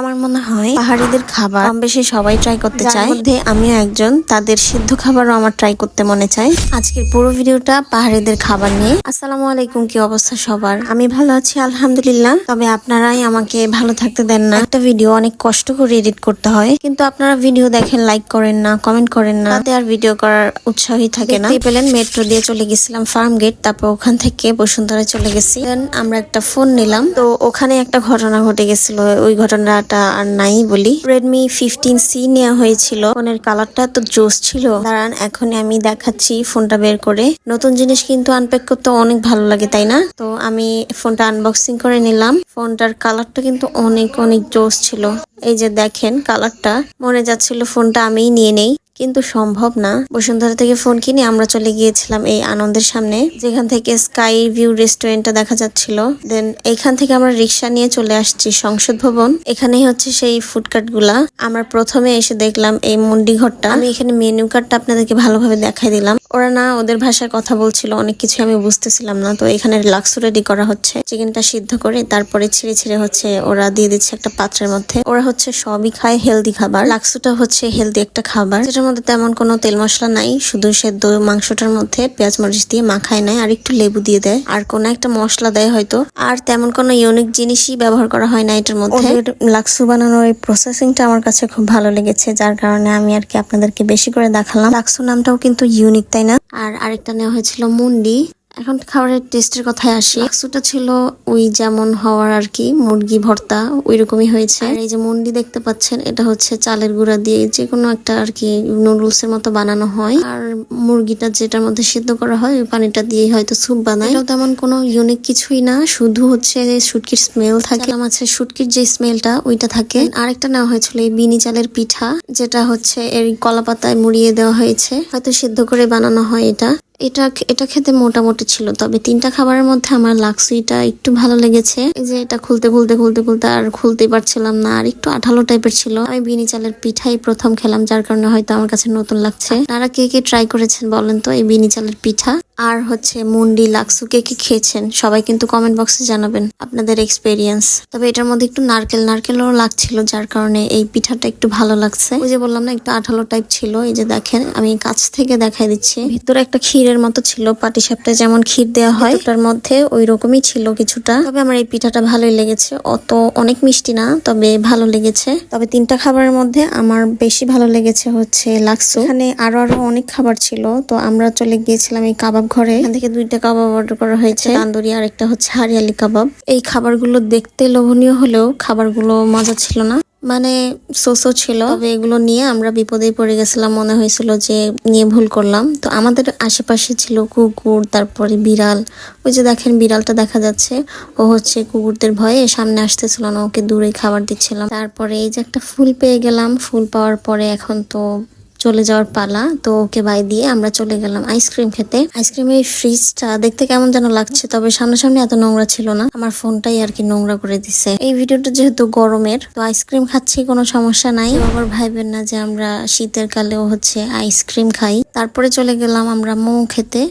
আমার মনে হয় পাহাড়িদের খাবার কম বেশি সবাই ট্রাই করতে চায়। মধ্যে আমিও একজন তাদের সিদ্ধ খাবারও আমার ট্রাই করতে মনে চায়। আজকের পুরো ভিডিওটা পাহাড়িদের খাবার নিয়ে। আসসালামু আলাইকুম কি অবস্থা সবার? আমি ভালো আছি আলহামদুলিল্লাহ। তবে আপনারাই আমাকে ভালো থাকতে দেন না। একটা ভিডিও অনেক কষ্ট করে এডিট করতে হয়। কিন্তু আপনারা ভিডিও দেখেন লাইক করেন না কমেন্ট করেন না। তাতে আর ভিডিও করার উৎসাহই থাকে না। পেলেন মেট্রো দিয়ে চলে গেছিলাম ফার্ম গেট তারপর ওখান থেকে বসুন্ধরা চলে গেছি। আমরা একটা ফোন নিলাম। তো ওখানে একটা ঘটনা ঘটে গেছিল ওই ঘটনাটা আর নাই বলি। রেডমি ফিফটিন সি নেওয়া হয়েছিল। ফোনের কালারটা তো জোস ছিল। দাঁড়ান এখন আমি দেখাচ্ছি ফোনটা বের করে। নতুন জিনিস কিন্তু আনপ্যাক করতে অনেক ভালো লাগে, তাই না? তো আমি ফোনটা আনবক্সিং করে নিলাম। ফোনটার কালারটা কিন্তু অনেক অনেক জোস ছিল। এই যে দেখেন কালারটা মনে যাচ্ছিল ফোনটা আমিই নিয়ে নেই। কিন্তু সম্ভব না। বসুন্ধরা থেকে ফোন কিনে আমরা চলে গিয়েছিলাম এই আনন্দের সামনে, যেখান থেকে স্কাই ভিউ রেস্টুরেন্টটা দেখা যাচ্ছিল। দেন এইখান থেকে আমরা রিক্সা নিয়ে চলে আসছি সংসদ ভবন। এখানেই হচ্ছে সেই ফুডকার্টগুলা। আমরা প্রথমে এসে দেখলাম এই মুন্ডি ঘরটা। আমি এখানে মেনু কার্ডটা আপনাদেরকে ভালোভাবে দেখাই দিলাম। ওরা না ওদের ভাষায় কথা বলছিল, অনেক কিছু আমি বুঝতেছিলাম না। তো এখানে লাক্স রেডি করা হচ্ছে। চিকেনটা সিদ্ধ করে তারপরে ছিঁড়ে ছিঁড়ে হচ্ছে ওরা দিয়ে দিচ্ছে একটা পাত্রের মধ্যে। ওরা হচ্ছে সবই খায় হেলদি খাবার। লাক্সুটা হচ্ছে হেলদি একটা খাবার। যেটার মধ্যে তেমন কোনো তেল মশলা নাই শুধু সেদ্ধ মাংসটার মধ্যে পেঁয়াজ মরিচ দিয়ে মাখায় নেয় আর একটু লেবু দিয়ে দেয়। আর কোনো একটা মশলা দেয় হয়তো। আর তেমন কোনো ইউনিক জিনিসই ব্যবহার করা হয় না এটার মধ্যে। লাক্সু বানানোর এই প্রসেসিংটা আমার কাছে খুব ভালো লেগেছে যার কারণে আমি আর কি আপনাদেরকে বেশি করে দেখালাম। লাক্সু নামটাও কিন্তু ইউনিক তাই না? আর আরেকটা নেওয়া হয়েছিল মুন্ডি। এখন খাবারের টেস্টের কথায় আসি। লাক্সুটা ছিল ওই যেমন হওয়ার আর কি, মুরগি ভর্তা ওই রকমই হয়েছে এই যে মন্ডি দেখতে পাচ্ছেন, এটা হচ্ছে চালের গুঁড়া দিয়ে যে কোনো একটা আর কি নুডলস এর মতো বানানো হয়। আর মুরগিটা যেটার মধ্যে সিদ্ধ করা হয়, ওই পানিটা দিয়ে হয়তো স্যুপ বানায়। এটাও তেমন কোনো ইউনিক কিছুই না, শুধু হচ্ছে যে শুটকির স্মেল থাকে। মাছের শুটকির যে স্মেলটা ওইটা থাকে। আরেকটা নেওয়া হয়েছিল এই বিনি চালের পিঠা, যেটা হচ্ছে এর কলা পাতায় মুড়িয়ে দেওয়া হয়েছে। হয়তো সিদ্ধ করে বানানো হয় এটা। এটা এটা খেতে মোটামুটি ছিল, তবে তিনটা খাবারের মধ্যে আমার লাক্সুইটা একটু ভালো লেগেছে। যে এটা খুলতে খুলতে খুলতে খুলতে আর খুলতেই পারছিলাম না, আর একটু আঠালো টাইপের ছিল। আমি বিনি চালের পিঠাই প্রথম খেলাম, যার কারণে হয়তো আমার কাছে নতুন লাগছে। তারা কে কে ট্রাই করেছেন বলেন তো এই বিনি চালের পিঠা? আর হচ্ছে মুন্ডি লাক্সু কে কি খেয়েছেন, সবাই কিন্তু কমেন্ট বক্সে জানাবেন আপনাদের এক্সপেরিয়েন্স তবে এটার মধ্যে একটু নারকেল নারকেলও লাগছিল, যার কারণে এই পিঠাটা একটু ভালো লাগছে। ওই যে বললাম না, একটু আঠালো টাইপ ছিল, এই যে দেখেন, আমি কাছ থেকে দেখাই দিচ্ছি। ভিতরে একটা ক্ষীরের মতো ছিল পাটিসাপটায় যেমন ক্ষীর দেওয়া হয় ওটার মধ্যে ওই রকমই ছিল কিছুটা। তবে আমার এই পিঠাটা ভালোই লেগেছে, অত অনেক মিষ্টি না, তবে ভালো লেগেছে। তবে তিনটা খাবারের মধ্যে আমার বেশি ভালো লেগেছে হচ্ছে লাক্সু। এখানে আরও আরও অনেক খাবার ছিল, তো আমরা চলে গিয়েছিলাম এই কাবাব ঘরে। এখান থেকে দুইটা কাবাব অর্ডার করা হয়েছে। তান্দুরি আর একটা হচ্ছে হারিয়ালি কাবাব। এই খাবারগুলো দেখতে লোভনীয় হলেও খাবারগুলো মজা ছিল না। মানে সোসো ছিল। তবে এগুলো নিয়ে আমরা বিপদে পড়ে গেছিলাম। মনে হয়েছিল যে নিয়ে ভুল করলাম। তো আমাদের আশেপাশে ছিল কুকুর তারপরে বিড়াল। ওই যে দেখেন বিড়ালটা দেখা যাচ্ছে। ও হচ্ছে কুকুরদের ভয়ে সামনে আসতেছিল না। ওকে দূরে খাবার দিচ্ছিলাম। তারপরে এই যে একটা ফুল পেয়ে গেলাম। ফুল পাওয়ার পরে এখন তো চলে যাওয়ার পালা, তো ওকে বাই দিয়ে আমরা চলে গেলাম আইসক্রিম খেতে। আইসক্রিমের ফ্রিজ ফ্রিজটা দেখতে কেমন যেন লাগছে, তবে সামনাসামনি এত নোংরা ছিল না। আমার ফোনটাই আর কি নোংরা করে দিছে। এই ভিডিওটা যেহেতু গরমের, তো আইসক্রিম খাচ্ছি, কোনো সমস্যা নাই। আবার ভাইবেন না যে আমরা শীতের কালেও হচ্ছে আইসক্রিম খাই। তারপরে চলে গেলাম আমরা মোমো খেতে।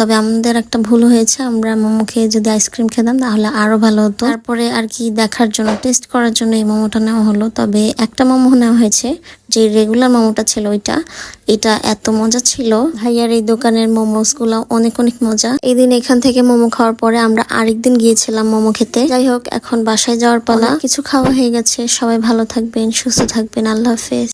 তবে আমাদের একটা ভুল হয়েছে, আমরা মোমো খেয়ে যদি আইসক্রিম খেতাম তাহলে আরও ভালো হতো। তারপরে আর কি দেখার জন্য, টেস্ট করার জন্য এই মোমোটা নেওয়া হলো। তবে একটা মোমো নেওয়া হয়েছে, যে রেগুলার মোমোটা ছিল ওইটা। এটা এত মজা ছিল। ভাইয়ার এই দোকানের মোমোসগুলো অনেক অনেক মজা। এই দিন এখান থেকে মোমো খাওয়ার পরে আমরা আরেকদিন গিয়েছিলাম মোমো খেতে। যাই হোক, এখন বাসায় যাওয়ার পালা। কিছু খাওয়া হয়ে গেছে। সবাই ভালো থাকবেন, সুস্থ থাকবেন। আল্লাহ হাফেজ।